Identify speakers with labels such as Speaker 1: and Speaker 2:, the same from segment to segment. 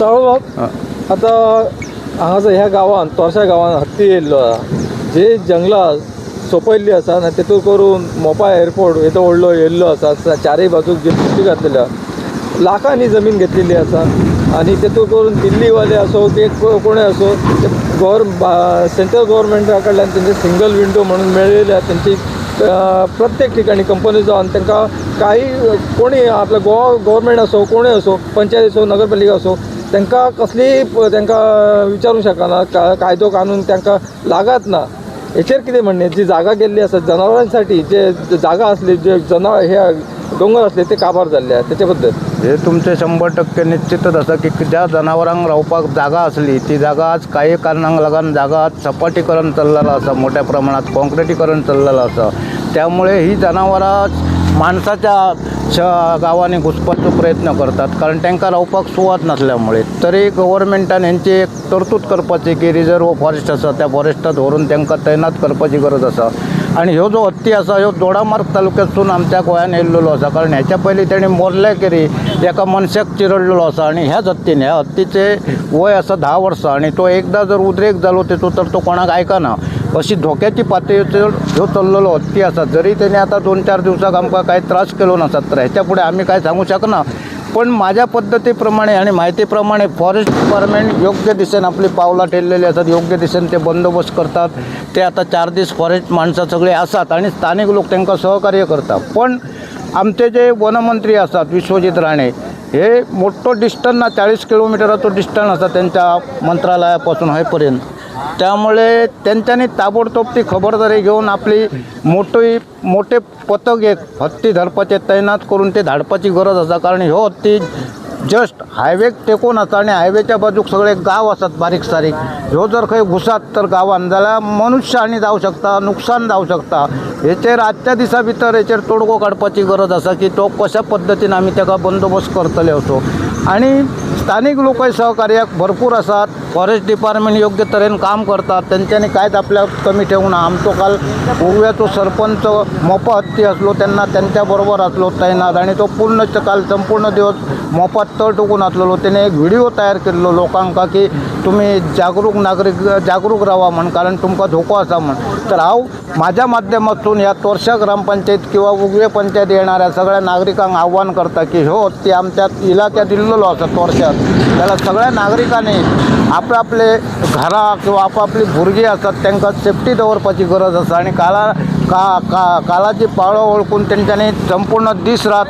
Speaker 1: सावळबाब आता हांगासर ह्या गांवांत तोरशा गांवांत हत्ती येयल्लो आहा जे जंगलां सोंपयल्लीं आसा आनी तेतून करून मोपा एअरपोर्ट येदो व्हडलो येयल्लो आसा स- चारय बाजूक जे पट्टी घातलेली आहा लाखांनी जमीन घेतलेली आसा. आनी तेतून करून दिल्लीवाले असो की को- कोणूय असो ते गव्हर सेंट्रल गव्हर्मेंटा कडल्यान तेंचे सिंगल विंडो म्हणून मेळयल्या तेंची अ, प्रत्येक ठिकाणी कंपनी जावन तांकां काही कोणी आपलं गोवा गव्हर्मेंट असो कोणूय असो पंचायत असो नगरपालिका असो तांकां कसलीय प- तांकां विचारूंक शकना कायदो कानून तांकां लागत ना. हेचेर कितें म्हणणें जी जागा गेल्ली आसा जनावरांसाठी जे जागा असली जे जनावर हे दोंगर असले ते काबार जाल्ले आहा बद्दल
Speaker 2: हे तुमचे शंभर टक्के निश्चितच असं की ज्या जनावरांक रावपाक जागा असली ती जागा आज काही कारणांक लागून जागा आज सपाटीकरण चाललेलं असं मोठ्या प्रमाणात काँक्रिटीकरण चाललेलं असं. त्यामुळे ही जनावरां माणसाच्या श गावांनी घुसपाचो प्रयत्न करतात. कारण तांकां रावपाक सुवात नसल्यामुळे. तरी गव्हर्मेंटान हेंची एक तरतूद करपाची की रिजर्व फॉरेस्ट आसा त्या फॉरेस्टात व्हरून तांकां तैनात करपाची गरज आसा आणि ह्यो जो हत्ती आसा ह्यो दोडामार्ग तालुक्यातसून आमच्या गोंयान येयल्लो आसा कारण ह्याच्या पयलीं तेणी मोरल्या केरी एका मनशाक चिरडलेलो आसा आणि ह्याच हत्तीन ह्या हत्तीचे वय आसा धा वर्सां आणि तो एकदा जर उद्रेक जालो तेचो तर तो कोणाक आयकना अशी धोक्याची पातळीचेर ह्यो चल्लेलो हत्ती आसा जरी तेणी आतां दोन चार दिवसाक आमकां कांय त्रास केलो नासत तर हेच्या फुडें आमी कांय सांगूंक शकना. पण माझ्या पद्धती प्रमाणे आणि माहितीप्रमाणे फॉरेस्ट डिपार्टमेंट योग्य दिशेने आपली पावलं ठेवलेली असतात योग्य दिशेने ते बंदोबस्त करतात. ते आता चार दीस फॉरेस्ट माणसं सगळे असतात आणि स्थानिक लोक त्यांना सहकार्य करतात. पण आमचे जे वनमंत्री असतात विश्वजित राणे हे मोठं डिस्टन्स ना चाळीस किलोमीटरचा डिस्टन्स असतात त्यांच्या मंत्रालयापासून हेपर्यंत त्यामुळे त्यांच्यानी ताबडतोब ती खबरदारी घेऊन आपली मोठी मोठे पथक एक हत्ती धडपाचे तैनात करून ते धाडपाची गरज आसा कारण ह्यो हत्ती जस्ट हायवेक टेकून आसा आणि हायवेच्या बाजूक सगळे गाव आसात बारीक सारीक. ह्यो जर खंय घुसात तर गांवान जाल्यार मनुष्य हानी जावं शकता नुकसान जावं शकता हेचेर आजच्या दिसा भितर हेचेर तोडगो काडपाची गरज आसा की तो कशा पद्दतीन आमी ताका बंदोबस्त करतले असो आणि स्थानिक लोकय सहकार्याक भरपूर आसात फॉरेस्ट डिपार्टमेंट योग्य तरेन काम करतात. त्यांच्यानी कांयच आपल्या कमी ठेवू ना आमचो काल उगव्याचो सरपंच मोपा हत्ती असलो त्यांना त्यांच्या बरोबर असलो तैनात आणि तो पूर्ण काल संपूर्ण दिवस मोफत तळ टोकून असलेलो. त्याने एक व्हिडिओ तयार केल्लो लोकांका की तुम्ही जागरूक नागरिक जागरूक राहा म्हण कारण तुमकां धोको आसा म्हण. तर हांव माझ्या माध्यमातून ह्या तोरशा ग्रामपंचायत किंवा उगवे पंचायत येणाऱ्या सगळ्या नागरिकांक आव्हान करता की हो ते आमच्या इलाक्यात दिल्लेलो आसा तोरशात त्याला सगळ्या नागरिकांनी आपले घरां किंवा आपापली भुरगीं आसात तांकां सेफ्टी दवरपाची गरज आसा आनी काला का का कालाची पाळो ओळखून तेंच्यांनी संपूर्ण दीस रात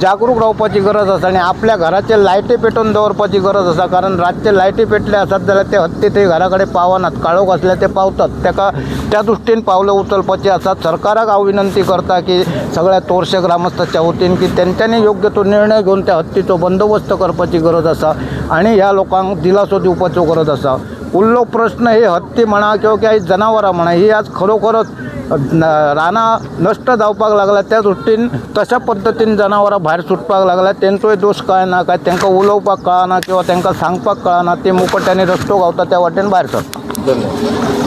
Speaker 2: जागरूक रावपाची गरज आसा आनी आपल्या घराचे लायटी पेटोवन दवरपाची गरज आसा कारण रातचे लायटी पेटले आसात जाल्यार ते हत्ती ते घरा कडेन पावनात काळोख आसल्यार ते पावतात. ताका त्या दृश्टीन पावलं उचलपाची आसात सरकाराक हांव विनंती करता की सगळ्या तोरशे ग्रामस्थाच्या वतीन की तेंच्यांनी योग्य तो निर्णय घेवन त्या हत्तीचो बंदोबस्त करपाची गरज आसा आणि ह्या लोकांक दिलासो उपचो करत आसा उरलो प्रश्न ही हत्ती म्हणा किंवा काही जनावरां म्हणा ही आज खरोखरच रानां नश्ट जावपाक लागला. त्या दृश्टीन तशा पद्दतीन जनावरां भायर सुटपाक लागला. तेंचोय दोश कळना काय तांकां उलोवपाक कळना किंवा तांकां सांगपाक कळना. ते मुकट्याने रस्तो गावता त्या वाटेन भायर सरता
Speaker 1: धन्यवाद.